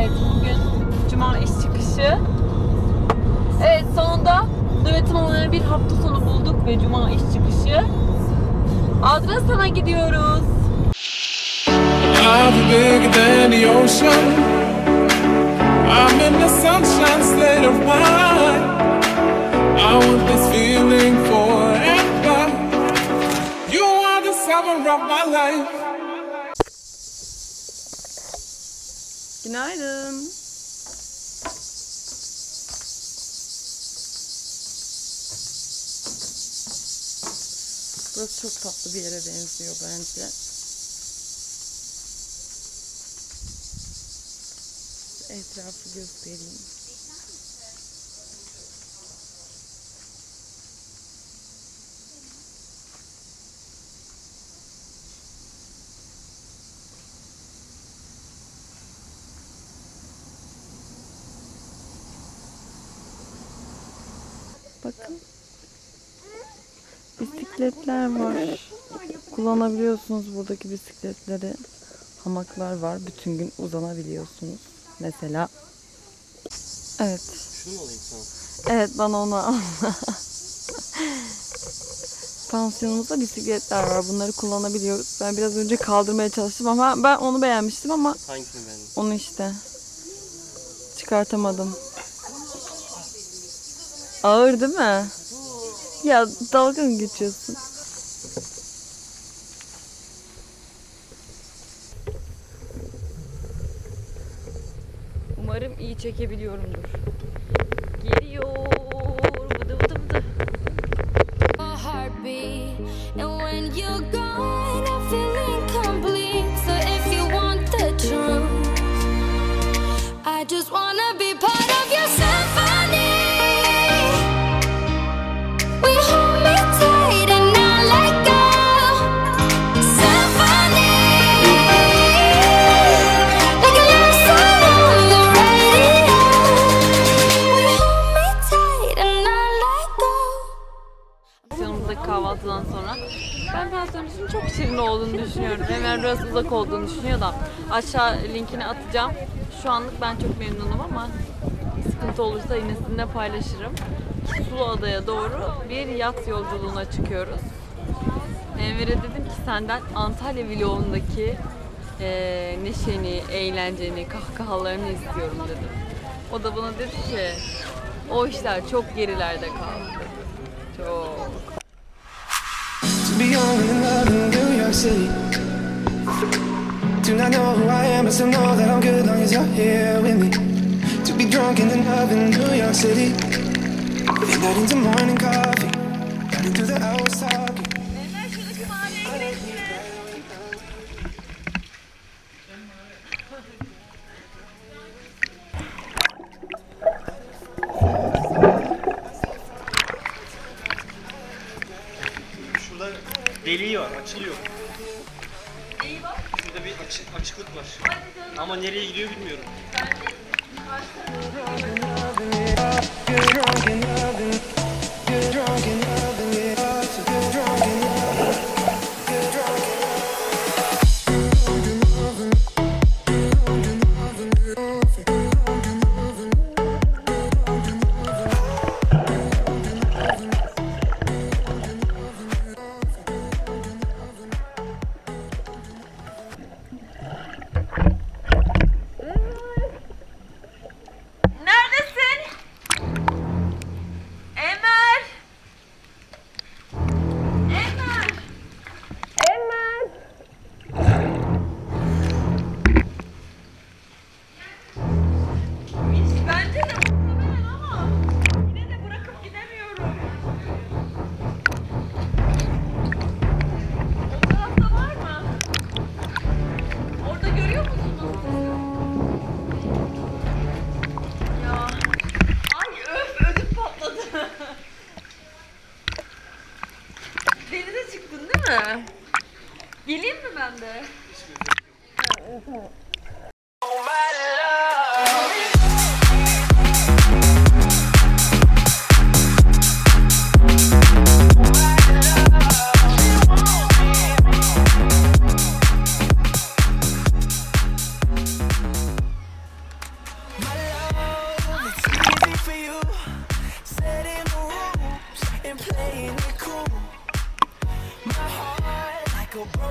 Evet bugün cuma iş çıkışı. Evet sonunda nöbetim olmayan bir hafta sonu bulduk ve cuma iş çıkışı. Adrasan'a gidiyoruz. I'll bigger than the ocean. I'm in the sunshine state of mind. I want this feeling forever. You are the summer of my life. Günaydın. Burası çok tatlı bir yere benziyor bence. Etrafı göstereyim. Bakın. Bisikletler var. Kullanabiliyorsunuz buradaki bisikletleri. Hamaklar var. Bütün gün uzanabiliyorsunuz. Mesela. Evet. Şunu mu alayım sana? Evet bana onu al. Pansiyonumuzda bisikletler var. Bunları kullanabiliyoruz. Ben biraz önce kaldırmaya çalıştım ama ben onu beğenmiştim ama Hangisini beğendin? onu işte çıkartamadım. Ağır değil mi? Ya dalga mı geçiyorsun? Umarım iyi çekebiliyorumdur. Pansiyonumuzdaki kahvaltıdan sonra ben pansiyonumuzun çok şirin olduğunu düşünüyorum. Hemen biraz uzak olduğunu düşünüyor da aşağı linkini atacağım. Şu anlık ben çok memnunum ama sıkıntı olursa yine sizinle paylaşırım. Sulu Adaya doğru bir yat yolculuğuna çıkıyoruz. Enver'e dedim ki senden Antalya vlogundaki eee, neşeni, eğlenceni, kahkahalarını istiyorum dedim. O da bana dedi ki o işler çok gerilerde kaldı. Çok. Young in love in New York City. Do not know who I am, but still know that I'm good long as you're here with me. To be drunk and in love in New York City. And night into morning coffee. Got into the deliği var, açılıyor. Şurada bir açık, açıklık var. Ama nereye gidiyor bilmiyorum. Get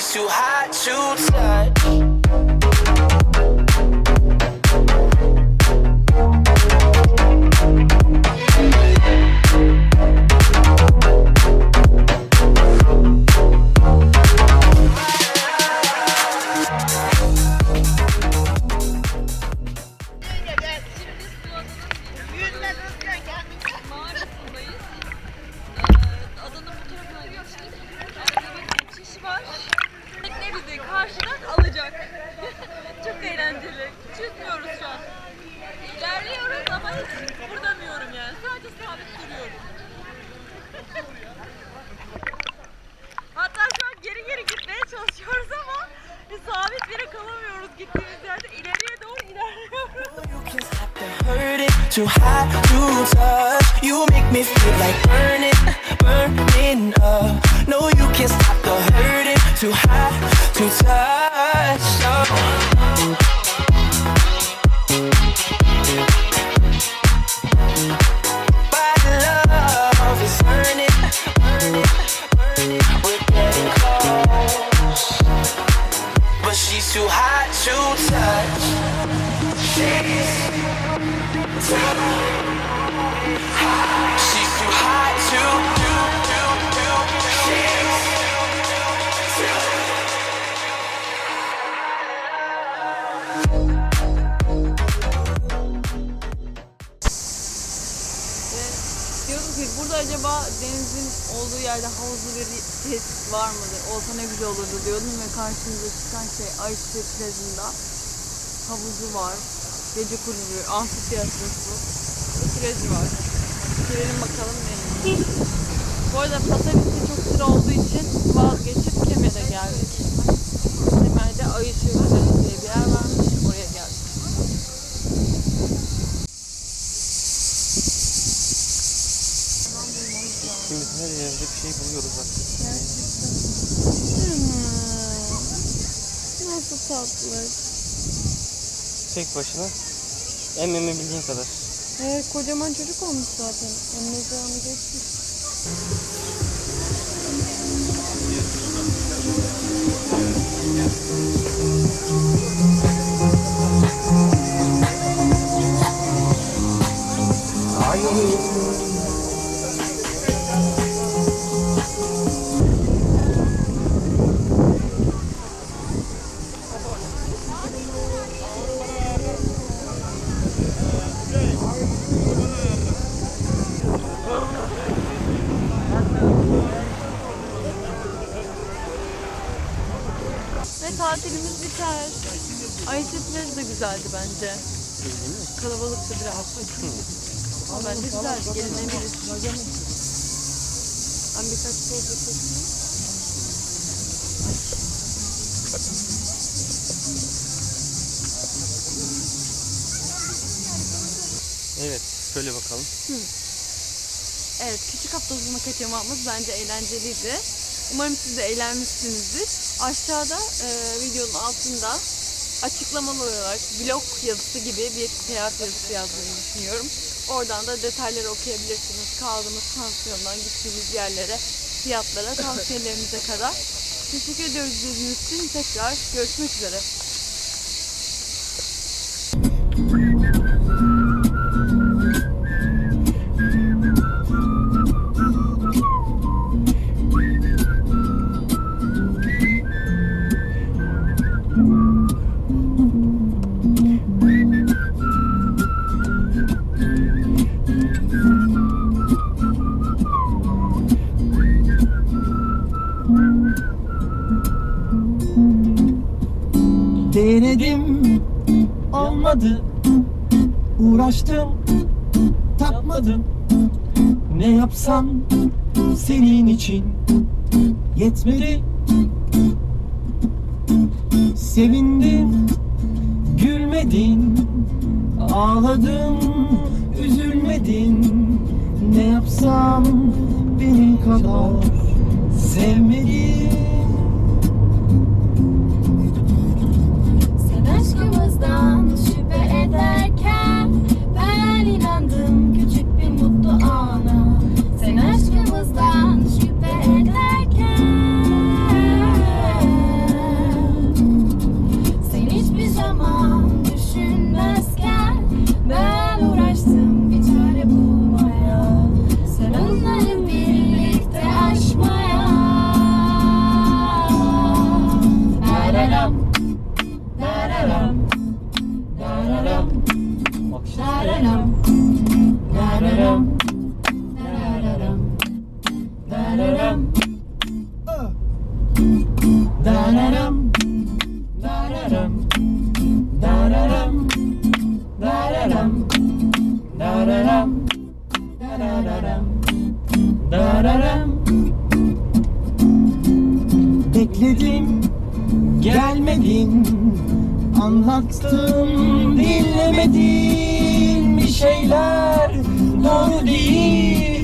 she's too hot to touch. Alacak. Çok eğlenceli. Çözmüyoruz şu an. İlerliyoruz ama hiç kıpırdamıyorum yani. Sadece sabit duruyorum. Hatta şu an geri geri gitmeye çalışıyoruz ama sabit bir kalamıyoruz gittiğimiz yerde. ileriye doğru ilerliyoruz. Acaba denizin olduğu yerde havuzlu bir tesis var mıdır? Olsa ne güzel olurdu diyordum ve karşımıza çıkan şey Ayşe plajında havuzu var. Gece kulübü, amfitriyatrosu, ve plajı var. Girelim bakalım neymiş. Bu arada Pasaviç'te çok sıra olduğu için vazgeçip Kemer'e geldik. Kemer'de Ayşe plajı diye bir yer varmış. Oraya geldik. Şimdi her yerde bir şey buluyoruz bak. Nasıl tatlı. Tek başına emmemi bildiğin kadar. Evet kocaman çocuk olmuş zaten. Anlayacağını geçmiş. Tatilimiz biter. Ayşe plajı da güzeldi bence. Kalabalıktı biraz. Ama bence güzeldi. Gelinebilir. Ben birkaç poz yapayım. Evet, şöyle bakalım. Evet, küçük hafta sonu kaçamamız bence eğlenceliydi. Umarım siz de eğlenmişsinizdir. Aşağıda e, videonun altında açıklamalı olarak blog yazısı gibi bir seyahat yazısı yazdığını düşünüyorum. Oradan da detayları okuyabilirsiniz. Kaldığımız pansiyondan gittiğimiz yerlere, fiyatlara, tavsiyelerimize kadar. Teşekkür ediyoruz izlediğiniz için. Tekrar görüşmek üzere. Tapmadım Ne yapsam senin için yetmedi. Sevindim gülmedin Ağladın üzülmedin. Ne yapsam benim kadar sevmedin Dararam Bekledim Gelmedin Anlattım Dinlemedin Bir şeyler Doğru değil